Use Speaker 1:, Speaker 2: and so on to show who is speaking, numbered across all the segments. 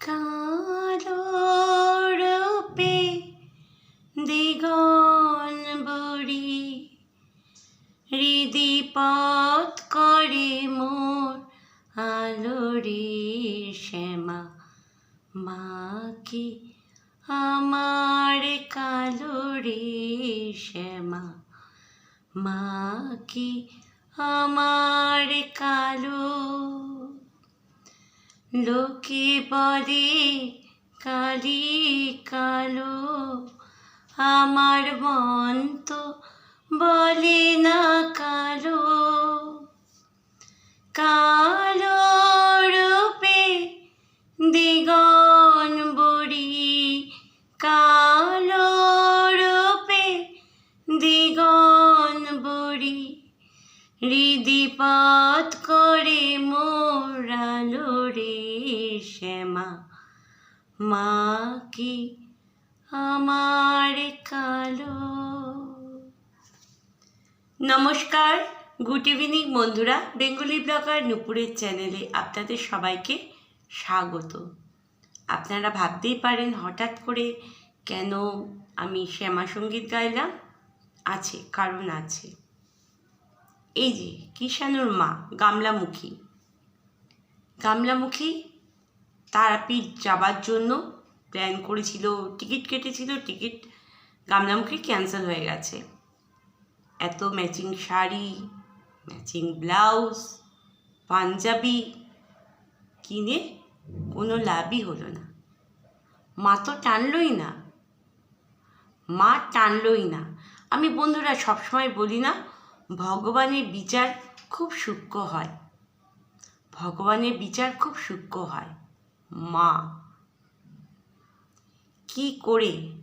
Speaker 1: কালো রূপে দিগন বড়ি। হৃদি পথ করে মোর আলোরে শ্যামা। মা কি আমার কালো রে শ্যামা। মা কি আমার কালো লোকে বলে কালি কালো। আমার মন তো বলে না কালো। কালো রূপে দিগন বড়ি, কালো রূপে দিগন বড়ি। হৃদিপথ করে মোরালো শ্যামা মা কি আমার কালো? নমস্কার, গুড ইভিনিং বন্ধুরা, বেঙ্গলি ব্লগার নুপুরের চ্যানেলে আপনাদের সবাইকে স্বাগত। আপনারা ভাবতেই পারেন হঠাৎ করে কেন আমি শ্যামা সংগীত গাইলাম? আছে, কারণ আছে। এই যে কিষানুর মা, গামলামুখী। গামলামুখী তারাপীঠ যাবার জন্য প্ল্যান করেছিল। টিকিট কেটেছিল টিকিট গামলামুখী ক্যান্সেল হয়ে গেছে। এত matching sari matching blouse Punjabi কিনে কোনো লাভই হলো না। মা তো টানলই না। মা টানলই না। আমি বন্ধুরা, সবসময় বলি না, ভগবানের বিচার খুব সূক্ষ্ম হয়। ভগবানের বিচার খুব সূক্ষ্ম হয়। মা। কি করে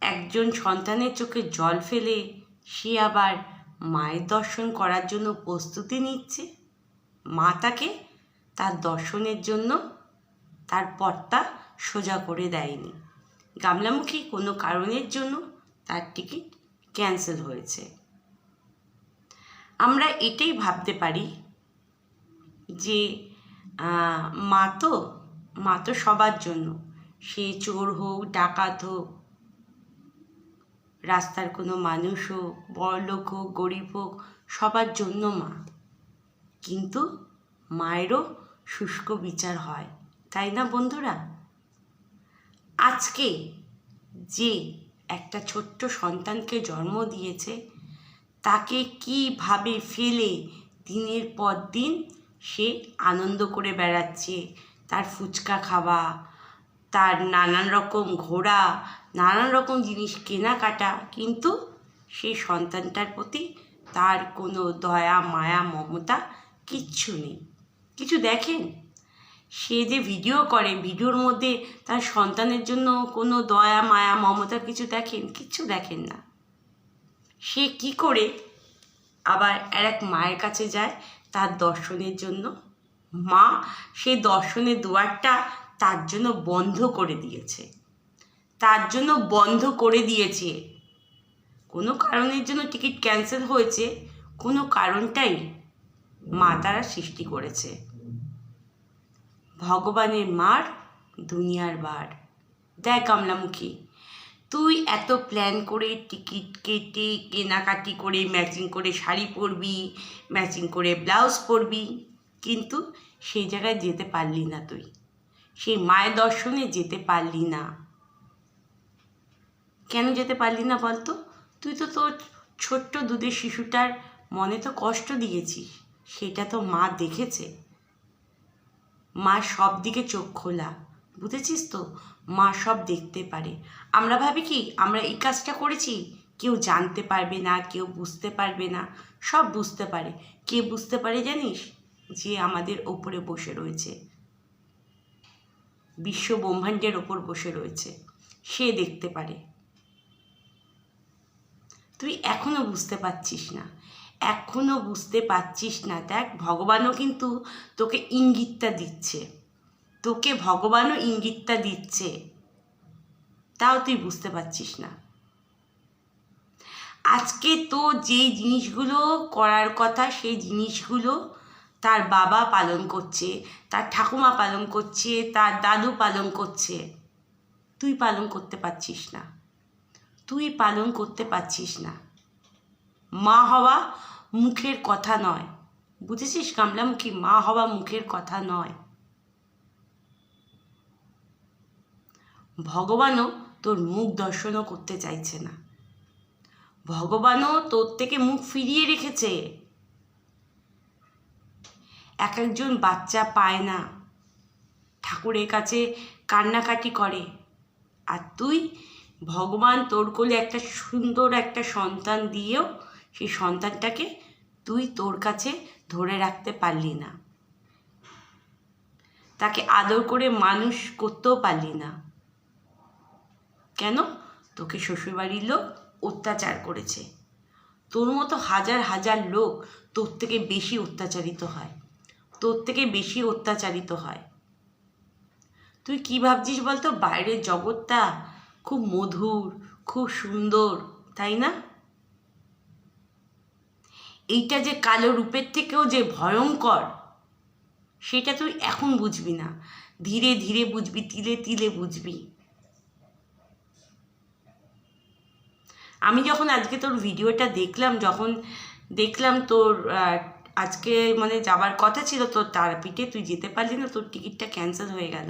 Speaker 1: একজন সন্তানের চোখে জল ফেলে সে আবার মায়ের দর্শন করার জন্য প্রস্তুতি নিচ্ছে? মা তাকে তার দর্শনের জন্য তার পথটা সোজা করে দেয়নি। গামলামুখী কোনো কারণের জন্য তার টিকিট ক্যান্সেল হয়েছে। আমরা এটাই ভাবতে পারি যে মা তো মা তো সবার জন্য। সে চোর হোক, ডাকাত হোক, রাস্তার কোনো মানুষ হোক, বড়লোক হোক, গরিব হোক, সবার জন্য মা। কিন্তু মায়েরও শুষ্ক বিচার হয়, তাই না বন্ধুরা? আজকে যে একটা ছোট্ট সন্তানকে জন্ম দিয়েছে, তাকে কীভাবে ফেলে দিনের পর দিন সে আনন্দ করে বেড়াচ্ছে। তার ফুচকা খাওয়া, তার নানান রকম ঘোরা, নানান রকম জিনিস কেনাকাটা, কিন্তু সেই সন্তানটার প্রতি তার কোনো দয়া, মায়া, মমতা কিচ্ছু নেই। কিছু দেখেন? সে যে ভিডিও করে, ভিডিওর মধ্যে তার সন্তানের জন্য কোনো দয়া, মায়া, মমতা কিছু দেখেন? কিচ্ছু দেখেন না। সে কি করে আবার আর এক মায়ের কাছে যায় তার দর্শনের জন্য। মা সেই দর্শনের দুয়ারটা তার জন্য বন্ধ করে দিয়েছে। তার জন্য বন্ধ করে দিয়েছে। কোনো কারণের জন্য টিকিট ক্যান্সেল হয়েছে, কোনো কারণটাই মা তারা সৃষ্টি করেছে। ভগবানের মার দুনিয়ার বার। দেখ কামলামুখী তুই এত প্ল্যান করে টিকিট কেটে, কেনাকাটি করে ম্যাচিং করে শাড়ি পরবি ম্যাচিং করে ব্লাউজ পরবি, কিন্তু সেই জায়গায় যেতে পারলি না তুই। সেই মায়ের দর্শনে যেতে পারলি না। কেন যেতে পারলি না বলতো? তুই তো তোর ছোট্ট দুধের শিশুটার মনে তো কষ্ট দিয়েছিস, সেটা তো মা দেখেছে। মা সব দিকে চোখ খোলা। বুঝেছিস তো? মা সব দেখতে পারে। আমরা ভাবি কি, আমরা এই কাজটা করেছি, কেউ জানতে পারবে না, কেউ বুঝতে পারবে না, সব বুঝতে পারে। কে বুঝতে পারে জানিস? যে আমাদের ওপরে বসে রয়েছে। বিশ্ব ব্রহ্মাণ্ডের ওপর বসে রয়েছে। সে দেখতে পারে। তুই এখনও বুঝতে পারছিস না। এখনও বুঝতে পারছিস না। দেখ, ভগবানও কিন্তু তোকে ইঙ্গিতটা দিচ্ছে। তোকে ভগবানও ইঙ্গিতটা দিচ্ছে। তাও তুই বুঝতে পারছিস না। আজকে তো যেই জিনিসগুলো করার কথা, সেই জিনিসগুলো তার বাবা পালন করছে, তার ঠাকুমা পালন করছে, তার দাদু পালন করছে। তুই পালন করতে পারছিস না। তুই পালন করতে পারছিস না। মা হওয়া মুখের কথা নয়। বুঝেছিস কামলামুখী মা হওয়া মুখের কথা নয়। ভগবানও তোর মুখ দর্শনও করতে চাইছে না। ভগবানও তোর থেকে মুখ ফিরিয়ে রেখেছে। এক একজন বাচ্চা পায় না। ঠাকুরের কাছে কান্নাকাটি করে। আর তুই ভগবান তোর কোলে একটা সুন্দর একটা সন্তান দিয়েও সেই সন্তানটাকে তুই তোর কাছে ধরে রাখতে পারলি না। তাকে আদর করে মানুষ করতেও পারলি না। কেন? তোকে শ্বশুরবাড়ির লোক অত্যাচার করেছে। তোর মতো হাজার হাজার লোক তোর থেকে বেশি অত্যাচারিত হয়। তোর থেকে বেশি অত্যাচারিত হয়। তুই কি ভাবছিস বলতো? বাইরের জগৎটা খুব মধুর, খুব সুন্দর, তাই না? এইটা যে কালো রূপের থেকেও যে ভয়ঙ্কর, সেটা তুই এখন বুঝবি না। ধীরে ধীরে বুঝবি, তিলে তিলে বুঝবি। আমি যখন আজকে তোর ভিডিওটা দেখলাম, যখন দেখলাম তোর আজকে মানে যাবার কথা ছিল তোর তারাপীঠে, তুই যেতে পারলি না, তোর টিকিটটা ক্যান্সেল হয়ে গেল।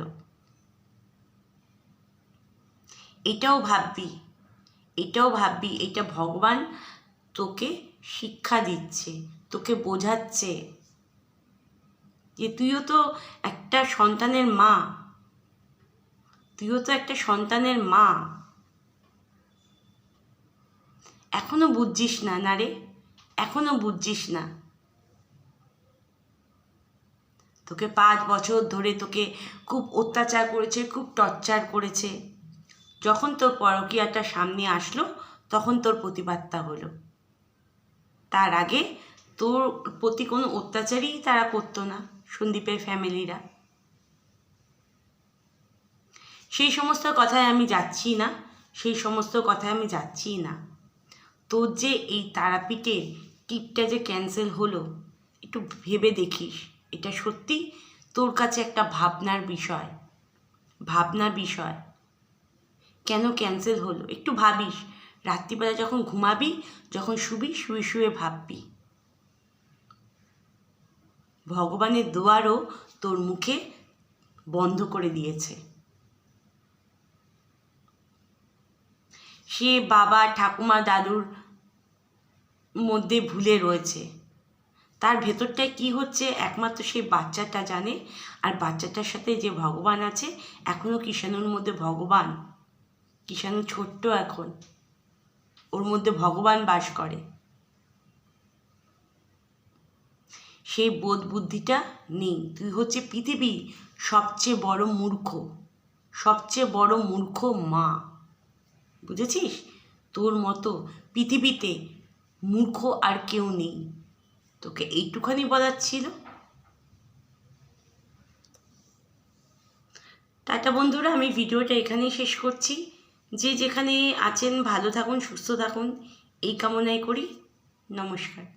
Speaker 1: এটাও ভাববি এটাও ভাববি, এটা ভগবান তোকে শিক্ষা দিচ্ছে, তোকে বোঝাচ্ছে যে তুইও তো একটা সন্তানের মা, তুইও তো একটা সন্তানের মা। এখনও বুঝছিস না না রে? এখনও বুঝছিস না। তোকে পাঁচ বছর ধরে তোকে খুব অত্যাচার করেছে, খুব টর্চার করেছে। যখন তোর পরকীয়াটা সামনে আসলো, তখন তোর প্রতিবাদটা হলো। তার আগে তোর প্রতি কোনো অত্যাচারই তারা করতো না, সন্দীপের ফ্যামিলিরা। সেই সমস্ত কথায় আমি যাচ্ছি না, সেই সমস্ত কথায় আমি যাচ্ছি না। তোর যে এই তারাপীঠের টিপটা যে ক্যান্সেল হলো, একটু ভেবে দেখিস। এটা সত্যি তোর কাছে একটা ভাবনার বিষয়। ভাবনার বিষয়। কেন ক্যান্সেল হলো? একটু ভাবিস। রাত্রিবেলা যখন ঘুমাবি, যখন শুবি, শুয়ে শুয়ে ভাববি। ভগবানের দুয়ারও তোর মুখে বন্ধ করে দিয়েছে। সে বাবা ঠাকুমা দাদুর মধ্যে ভুলে রয়েছে। তার ভেতরটায় কি হচ্ছে? একমাত্র সেই বাচ্চাটা জানে। আর বাচ্চাটার সাথে যে ভগবান আছে এখনও কিষাণুর মধ্যে ভগবান। কিষাণু ছোট্ট এখন। ওর মধ্যে ভগবান বাস করে। সেই বোধ বুদ্ধিটা নেই। তুই হচ্ছে পৃথিবী সবচেয়ে বড় মূর্খ। সবচেয়ে বড় মূর্খ মা। বুঝেছিস? তোর মতো পৃথিবীতে মূর্খ আর কেউ নেই। তোকে এইটুখানি বলার ছিল। টাটা বন্ধুরা, আমি ভিডিওটা এখানেই শেষ করছি। যে যেখানে আছেন, ভালো থাকুন, সুস্থ থাকুন, এই কামনাই করি। নমস্কার।